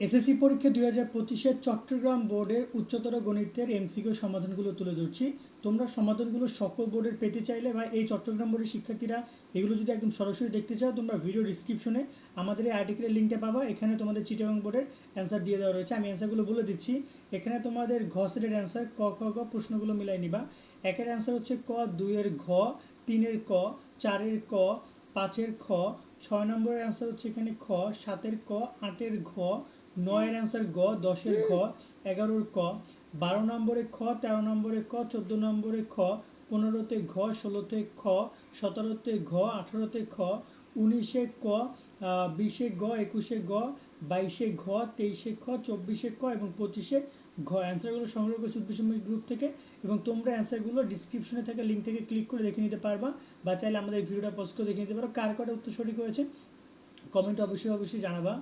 SSC পরীক্ষা দুই হাজার পঁচিশের চট্টগ্রাম বোর্ডের উচ্চতর গণিতের এমসিকিউ সমাধানগুলো তুলে ধরছি। তোমরা সমাধানগুলো সকল বোর্ডের পেতে চাইলে বা এই চট্টগ্রাম বোর্ডের শিক্ষার্থীরা, এগুলো যদি একদম সরাসরি দেখতে চাও, তোমরা ভিডিও ডিসক্রিপশনে আমাদের এই আর্টিকেলের লিঙ্কটা পাবা। এখানে তোমাদের চিটাগাং বোর্ডের অ্যান্সার দিয়ে দেওয়া রয়েছে। আমি অ্যান্সারগুলো বলে দিচ্ছি। এখানে তোমাদের ঘ সেটের অ্যান্সার ক, খ, গ প্রশ্নগুলো মিলাই নিবা। একের অ্যান্সার হচ্ছে ক, দুইয়ের ঘ, তিনের ক, চারের ক, পাঁচের খ, ছয় নম্বরের অ্যান্সার হচ্ছে এখানে খ, সাতের ক, আটের ঘ নয়ের অ্যান্সার গ, দশের ঘ, এগারোর ক, বারো নম্বরে খ, তেরো নম্বরে ক, চোদ্দ নম্বরে খ, পনেরোতে ঘ, ষোলোতে খ, সতেরোতে ঘ, আঠারোতে খ, উনিশে ক বিশে গ, একুশে গ, বাইশে ঘ, তেইশে খ, চব্বিশে ক এবং পঁচিশে ঘ। অ্যান্সারগুলো সংগ্রহ করেছি উদ্দেশ্য গ্রুপ থেকে এবং তোমরা অ্যান্সারগুলো ডিসক্রিপশনে থাকা লিঙ্ক থেকে ক্লিক করে দেখে নিতে পারবা বা চাইলে আমাদের ভিডিওটা পোস্ট করে দেখে নিতে পারো। কার কটা উত্তর সঠিক হয়েছে? কমেন্ট অবশ্যই অবশ্যই জানাবা।